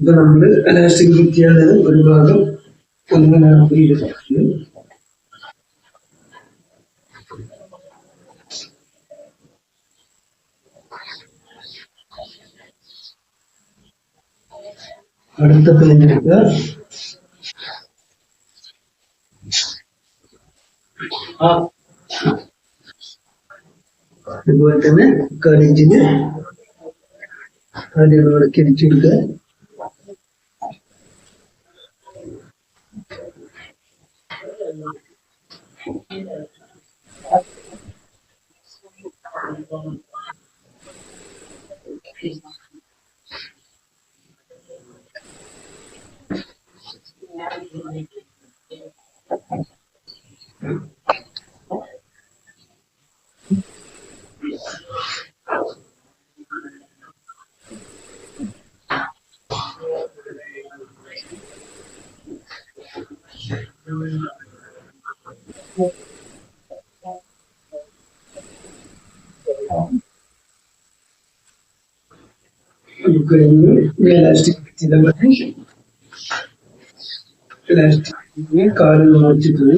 ഇപ്പൊ നമ്മൾ അനാസ്റ്റിക് ചെയ്യാനുള്ളത് ഒരു ഭാഗം ചെയ്തിട്ടുണ്ട് അടുത്ത പ്ലെയിൻ എടുക്കുക അതുപോലെ തന്നെ കളിഞ്ചിന് ആദ്യം നമ്മൾ തിരിച്ചെടുക്കുക നമുക്ക് കഴിഞ്ഞ് എലാസ്റ്റിക് ഫിറ്റ് ചെയ്താൽ മതി എലാസ്റ്റിക് കാലിൽ മുറിച്ചിട്ട്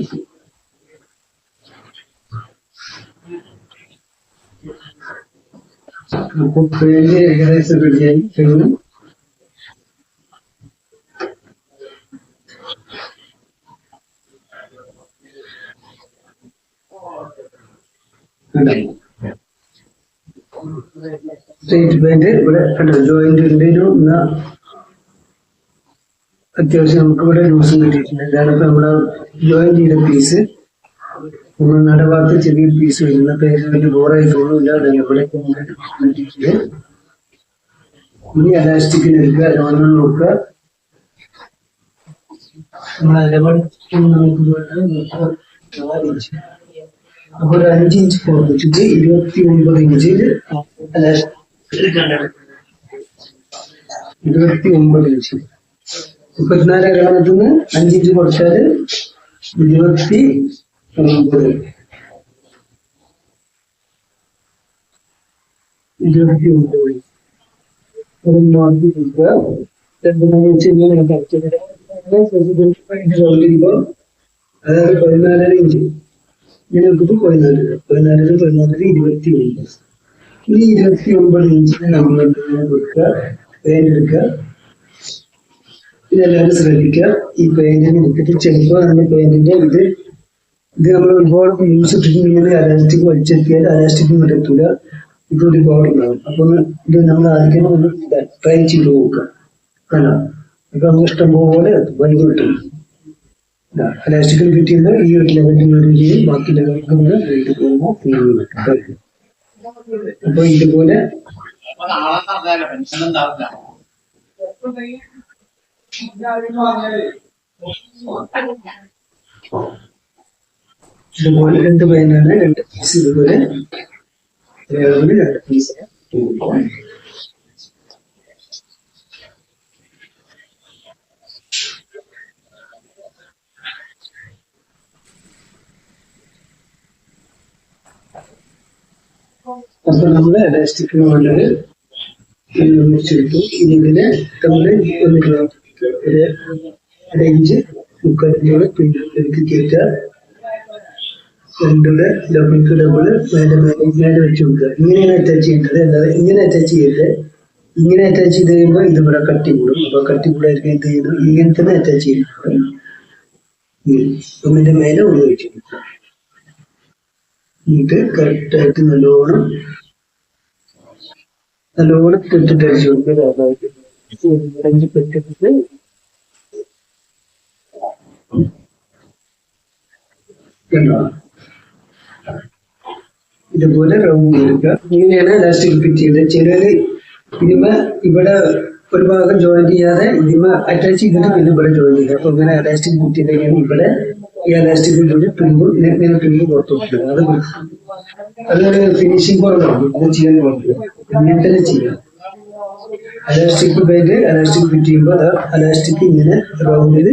അപ്പൊ പേര് ഏകദേശം റെഡിയായി കഴിഞ്ഞു ബാൻഡ് ഇവിടെ കണ്ടോ ജോയിന്റ് ഉണ്ടേനു എന്നാ അത്യാവശ്യം നമുക്ക് ഇവിടെ ലൂസും കിട്ടിയിട്ടുണ്ട് ഇതാണ് ഇപ്പൊ നമ്മൾ ജോയിൻ ചെയ്ത പീസ് നമ്മൾ നടഭാഗത്ത് ചെറിയ പീസ് വരുന്ന. പേര് വലിയ ബോറായി തോന്നുന്നില്ല. അതാണ് ഇവിടെ കിട്ടിയിട്ടുണ്ട് ഇനി എലാസ്റ്റിക്കിന് എടുക്കുക നോർമൽ നോക്കുക. നമ്മൾ അലവൺ നമുക്ക് വേണ്ട നാല് ഇഞ്ച് അപ്പൊ ഒരു അഞ്ച് ഇഞ്ച് കുറച്ചിട്ട് ഇരുപത്തി ഒമ്പത് ഇഞ്ചിൽ ഇരുപത്തി ഒമ്പത് ഇഞ്ച് മുപ്പത്തിനാല് ഗ്രാമത്തിൽ നിന്ന് അഞ്ച് ഇഞ്ച് കുറച്ചാൽ ഇരുപത്തി ഒമ്പത് ഇരുപത്തി ഒമ്പത് ഒരു കൊടുക്കുക രണ്ട് മൂന്ന് ഇഞ്ച് ഇങ്ങനെ കറക്റ്റ് അതായത് പതിനാലര ഇഞ്ച് ഇപ്പൊ പതിനാല് പതിനാലര പതിനാലര ഇരുപത്തി ഒമ്പത് ഈ ഇരുപത്തി ഒമ്പത് ഇഞ്ചിന് നമ്മൾ എടുക്കുക. ഇതെല്ലാവരും ശ്രദ്ധിക്കുക. ഈ പെയിന്റിന് എടുത്തിട്ട് ചിലപ്പോൾ നമ്മുടെ പെയിന്റിന്റെ ഇത്. ഇത് നമ്മൾ ഒരുപാട് യൂസ് ഇട്ടിട്ട് ഇങ്ങനെ അലാസ്റ്റിക് വലിച്ചെത്തിയാൽ അലാസ്റ്റിക് കിട്ടത്തില്ല ഇത് ഒരുപാട് ഉണ്ടാകും അപ്പൊ ഇത് നമ്മൾ ആദ്യം ഒന്ന് ട്രൈ ചെയ്ത് നോക്കുക. അല്ല അപ്പൊ നമുക്ക് ഇഷ്ടം പോലെ കിട്ടും ഫിറ്റ് ചെയ്യുമ്പോൾ ഈ ഒരു ലെവലിൽ ഒരു ചെയ്യും ബാക്കി ലെവലിൽ നമ്മൾ വീട്ടിൽ പോകുമ്പോൾ അപ്പൊ ഇതുപോലെ ഇതുപോലെ രണ്ട് പേനാണ് രണ്ട് പീസ് ഇതേപോലെ. രണ്ട് പീസ് അപ്പൊ നമ്മൾ എലാസ്റ്റിക്കിന് വേണ്ടത് മുറിച്ചെടുത്തു ഇനി ഇതിനെ നമ്മൾ ഒന്ന് ഒരു അരയിഞ്ച് മുക്കാലിഞ്ചോടെ പിന്നിലേക്ക് കയറ്റുക രണ്ടുകൂടെ ഡബിൾ ടു ഡബിൾ മേലെ മേലെ മേലെ വെച്ച് കൊടുക്കുക. ഇങ്ങനെയാണ് അറ്റാച്ച് ചെയ്യേണ്ടത്. അല്ലാതെ ഇങ്ങനെ അറ്റാച്ച് ചെയ്യരുത്. ഇങ്ങനെ അറ്റാച്ച് ചെയ്ത് കഴിയുമ്പോൾ ഇത് ഇവിടെ കട്ടി കൂടും. അപ്പൊ കട്ടി കൂടായിരിക്കും എന്ത് ഇങ്ങനെ തന്നെ അറ്റാച്ച് ചെയ്യും ഒന്നിന്റെ മേലെ ഒന്ന് വെച്ച് കൊടുക്കുക. എന്നിട്ട് കറക്റ്റ് ആയിട്ട് നല്ലോണം നല്ലോണം അടിച്ചു കൊടുക്കുക. ഇതുപോലെ റൗണ്ട് എടുക്കുക. ഇങ്ങനെയാണ് ഇലാസ്റ്റിക് ഫിറ്റ് ചെയ്തത് ചിലര് ഇതിമ ഇവിടെ ഒരു ഭാഗം ജോയിൻ ചെയ്യാതെ ഇതിമ അറ്റാച്ച് ചെയ്തിട്ട് പിന്നെ ഇവിടെ ജോയിൻ ചെയ്യുക. അപ്പൊ ഇങ്ങനെ ഇലാസ്റ്റിക് ഫിറ്റ് ചെയ്ത് ഇവിടെ ഈ ഇലാസ്റ്റിക് കൂടി തുമ്പ് ഇങ്ങനെ തുമ്പ് പുറത്തു അത് അതൊരു ഫിനിഷിംഗ് കുറവാണ് ഇത് ചെയ്യാൻ പാടില്ല ഇങ്ങനെ തന്നെ ചെയ്യാം. അലാസ്റ്റിക് ബാൻഡ് അലാസ്റ്റിക് ഫിറ്റ് ചെയ്യുമ്പോൾ അലാസ്റ്റിക് ഇങ്ങനെ റൗണ്ടിൽ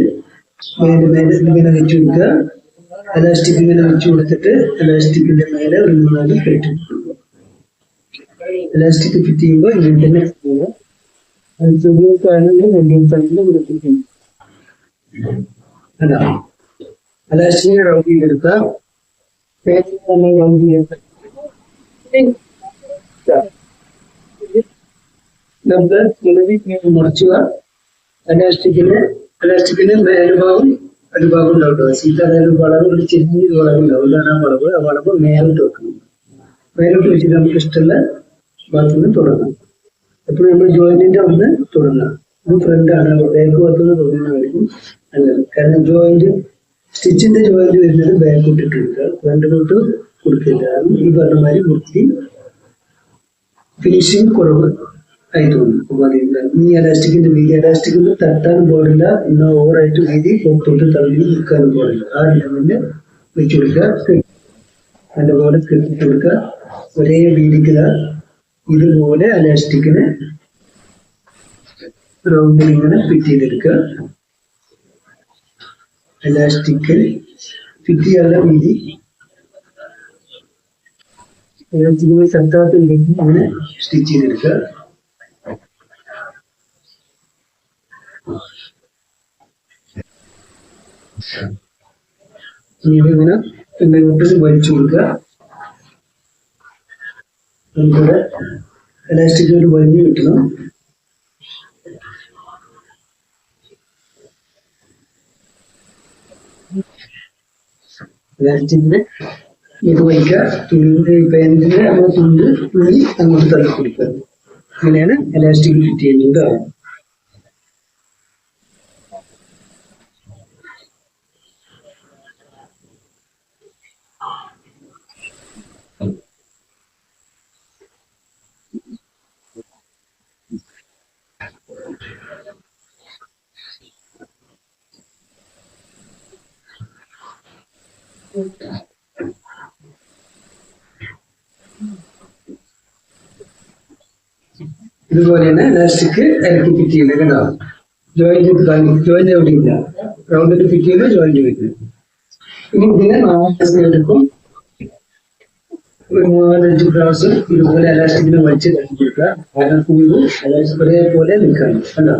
ബാൻഡ് മേലെ ഇങ്ങനെ വെച്ചു കൊടുക്കുക. അലാസ്റ്റിക് ഇങ്ങനെ വെച്ചു കൊടുത്തിട്ട് അലാസ്റ്റിക്കിന്റെ മേലെ ഒരു മൂന്നാൽ കെട്ടി അലാസ്റ്റിക് ഫിറ്റ് ചെയ്യുമ്പോൾ ഇങ്ങനെ തന്നെ ചെയ്യുക. അത് ചെറിയ ചെയ്തെടുക്കാം പേര് തന്നെ നിലവിൽ മുറിച്ചുക. അലാസ്റ്റിക്കിന് അലാസ്റ്റിക്കിന് മേൽഭാഗം അടിഭാഗം ഉണ്ടാവും അതായത് വളവ് ഒരു ചെറിയ ആ വളവ്. ആ വളവ് മേലോട്ട് വെക്കണം. മേലോട്ട് വെച്ചിട്ട് നമുക്ക് ഇഷ്ടമുള്ള ഭാഗത്തു തുടങ്ങാം. എപ്പോഴും നമ്മൾ ജോയിന്റിന്റെ ഒന്ന് തുടങ്ങാം. ഇത് ഫ്രണ്ടാണ് ബാക്ക് ഭാഗത്തുനിന്ന് തുടങ്ങുന്നതായിരിക്കും നല്ലത്. കാരണം ജോയിന്റ് സ്റ്റിച്ചിന്റെ ജോയിന്റ് വരുന്നത് ബാക്ക് ഇട്ടിട്ട് കൊടുക്കുക ഫ്രണ്ടിലോട്ട് കൊടുക്കില്ല ഈ പറഞ്ഞ മാതിരി വൃത്തി ഫിനിഷിങ് കുറവ് ആയി തോന്നും അപ്പൊ അതില്ല ഈ അലാസ്റ്റിക്കിന്റെ വീതി എലാസ്റ്റിക്കിന് തട്ടാനും പാടില്ല എന്നാൽ ഓവറായിട്ട് വീതി പുറത്തോട്ട് തള്ളി നിൽക്കാനും പാടില്ല. ആ ലെവലിൽ വെച്ച് കൊടുക്കുക. നല്ലപോലെ കെട്ടിട്ട് കൊടുക്കുക. ഒരേ വീതിക്ക് ഇതുപോലെ അലാസ്റ്റിക്കിന് റൗണ്ടിൽ ഇങ്ങനെ ഫിറ്റ് ചെയ്തെടുക്കുക. എലാസ്റ്റിക് ഫിറ്റ് ചെയ്യാനുള്ള വീതി എലാസ്റ്റിക്കിന് തട്ടാത്തില്ലെങ്കിൽ അങ്ങനെ സ്റ്റിച്ച് ചെയ്തെടുക്കുക. ഇങ്ങനെ എന്തെങ്കിലും വലിച്ചു കൊടുക്കുക. നമുക്കിവിടെ എലാസ്റ്റിക് ഒരു വലിഞ്ഞ് കിട്ടണം. എലാസ്റ്റിക്കിന് ഇത് വയ്ക്കുക. തുണിയുടെ പാന്റിന്റെ നമ്മുടെ തുണ്ട് തുണി അങ്ങോട്ട് തള്ളി കൊടുക്കുക. അങ്ങനെയാണ് എലാസ്റ്റിക് ഫിറ്റ് ചെയ്യുന്നത്. ഇതുപോലെയാണ് എലാസ്റ്റിക് എനിക്ക് ഫിറ്റ് ചെയ്യുന്നത് കേട്ടോ ജോയിന്റ് ജോയിന്റ് എവിടെ ഇല്ല. ഫിറ്റ് ചെയ്ത് ജോയിന്റ് വരുന്നത് ഇനി ഇതിനെ നാല് എടുക്കും. ഒരു മൂന്നാലഞ്ച് പ്രാവശ്യം ഇതുപോലെ എലാസ്റ്റിക്കിനെ വലിച്ച് കഴിഞ്ഞു കൊടുക്കുക. അതിനകത്ത് ഫുള്ള് എലാസ്റ്റിക് ഒരേപോലെ നിൽക്കാൻ കണ്ടോ?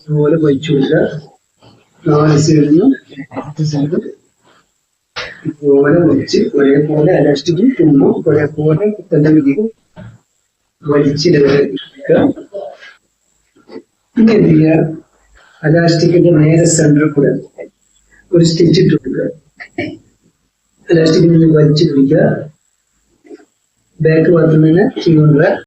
ഇതുപോലെ വലിച്ചു കൊടുക്കുക. നാല് സൈഡിൽ നിന്നും സൈഡ് ഇതുപോലെ വലിച്ച് ഒരേപോലെ എലാസ്റ്റിക് തുമ്പും ഒരേപോലെ തന്നെ വിധിക്കും വലിച്ചെടുക്കുക പിന്നെ എന്ത് ചെയ്യുക? അലാസ്റ്റിക്കിന്റെ നേരെ സെന്ററിൽ കൂടെ ഒരു സ്റ്റിച്ച് ഇട്ട് കൊടുക്കുക. അലാസ്റ്റിക്കിൽ വലിച്ചു പിടിക്കുക. ബാക്ക് ഭാഗത്തു നിന്ന്